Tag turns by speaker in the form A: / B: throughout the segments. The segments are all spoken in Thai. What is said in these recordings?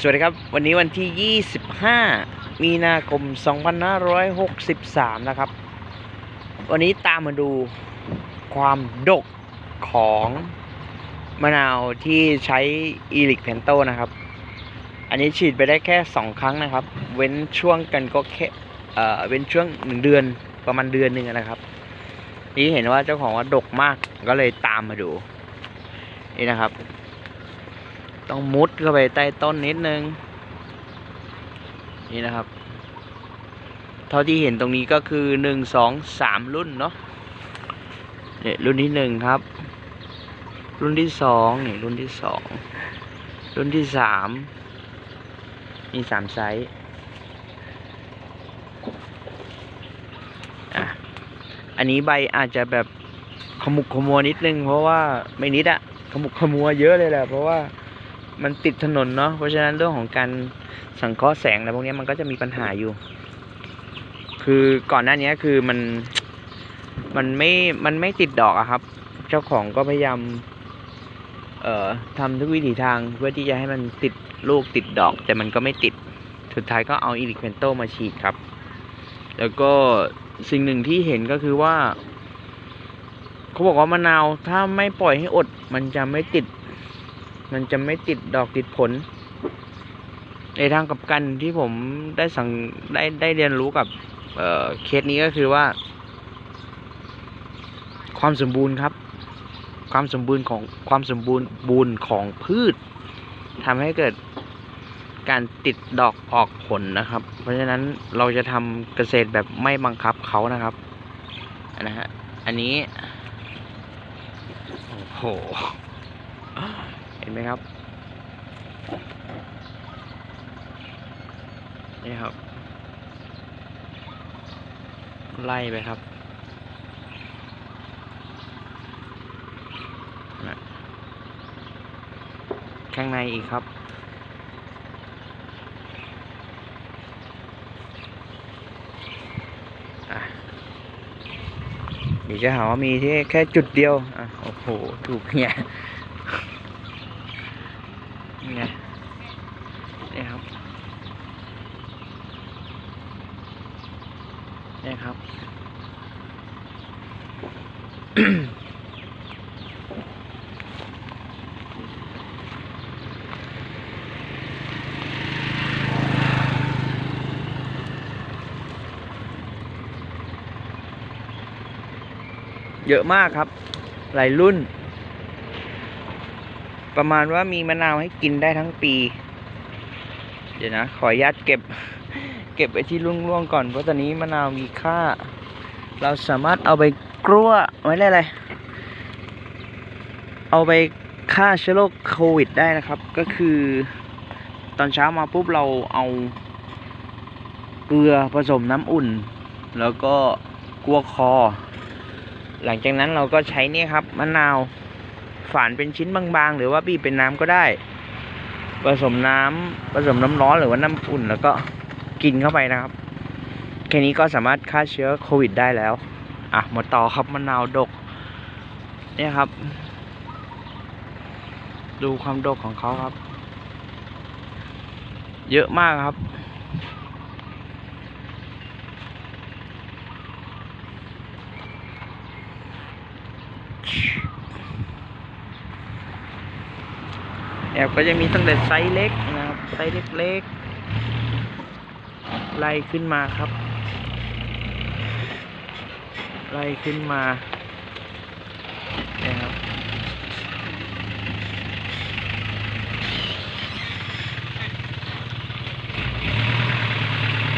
A: สวัสดีครับ วันนี้วันที่ 25 มีนาคม 2563 นะครับ วันนี้ตามมาดูความดกของมะนาวที่ใช้อีลิกเพนโตนะครับ อันนี้ฉีดไปได้แค่ 2 ครั้งนะครับ เว้นช่วงกันก็แค่เอ่อเว้นช่วง 1 เดือนประมาณเดือนหนึ่งนะครับ นี่เห็นว่าเจ้าของว่าดกมากก็เลยตามมาดู นี่นะครับ ต้องมุดเข้าไปใต้ต้นนิดนึง นี่นะครับ เท่าที่เห็นตรงนี้ก็คือหนึ่งสองสามรุ่นเนาะเนี่ยรุ่นที่หนึ่งครับ รุ่นที่สองนี่รุ่นที่สองรุ่นที่สามมีสามไซส์อะอันนี้ใบอาจจะแบบขมุกขมัวนิดนึง เพราะว่าไม่นิดอะขมุกขมัวเยอะเลยแหละเพราะว่า มันติดถนนเนาะเพราะฉะนั้นเรื่องของการสังเคราะห์แสงอะไรพวกนี้มันก็จะมีปัญหาอยู่ คือก่อนหน้านี้คือมันมันไม่มันไม่ติดดอกอะครับ เจ้าของก็พยายามเอ่อทำทุกวิถีทางเพื่อที่จะให้มันติดลูกติดดอก แต่มันก็ไม่ติดสุดท้ายก็เอาอีลิคเพนโตมาฉีดครับ แล้วก็สิ่งหนึ่งที่เห็นก็คือว่า เขาบอกว่ามะนาวถ้าไม่ปล่อยให้อด มันจะไม่ติด มันจะไม่ติดดอกติดผล ในทางกับกันที่ผมได้สั่งได้ได้เรียนรู้กับเเคสนี้ก็คือว่า ความสมบูรณ์ครับ ความสมบูรณ์ของความสมบูรณ์บูรณ์ของพืชทำให้เกิดการติดดอกออกผลนะครับ เพราะฉะนั้นเราจะทำเกษตรแบบไม่บังคับเขานะครับนะฮะอันนี้ โอ้โห ห็นไหมครับ นี่ครับ ไล่ไปครับข้างในอีกครับอะเดี๋ยวจะหาว่ามีที่แค่จุดเดียว อะ โอ้โห ถูกเนี่ย นี่ไงนี่ครับนี่ครับ เยอะมากครับ หลายรุ่น ประมาณว่ามีมะนาวให้กินได้ทั้งปี เดี๋ยวนะ ขออนุญาตเก็บ เก็บไว้ที่ร่วงๆก่อน เพราะตอนนี้มะนาวมีค่า เราสามารถเอาไปกลัวไว้ได้เลยเอาไปฆ่าเชื้อโรคโควิดได้นะครับ ก็คือ ตอนเช้ามาปุ๊บเราเอาเกลือผสมน้ำอุ่น แล้วก็กลัวคอ หลังจากนั้นเราก็ใช้นี่ครับมะนาว ฝานเป็นชิ้นบางๆ หรือว่าบีบเป็นน้ำก็ได้ ผสมน้ำผสมน้ำร้อนหรือว่าน้ำอุ่นแล้วก็กินเข้าไปนะครับ แค่นี้ก็สามารถฆ่าเชื้อโควิดได้แล้ว อะมาต่อครับมะนาวดก เนี่ยครับ ดูความดกของเขาครับ เยอะมากครับ แอบก็จะมีตั้งแต่ไซส์เล็กนะครับไซส์เล็กๆไล่ขึ้นมาครับ ไล่ขึ้นมานี่ยครับ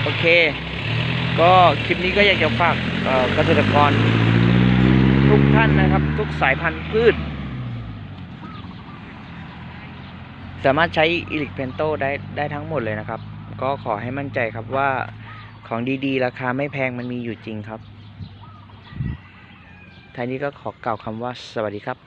A: โอเค ก็คลิปนี้ก็อยากจะฝากเกษตรกรทุกท่านนะครับ ทุกสายพันธุ์พืช สามารถใช้อิลิกเพนโตได้ได้ทั้งหมดเลยนะครับ ก็ขอให้มั่นใจครับว่าของดีๆ ราคาไม่แพงมันมีอยู่จริงครับท้ายนี้ก็ขอกล่าวคำว่าสวัสดีครับ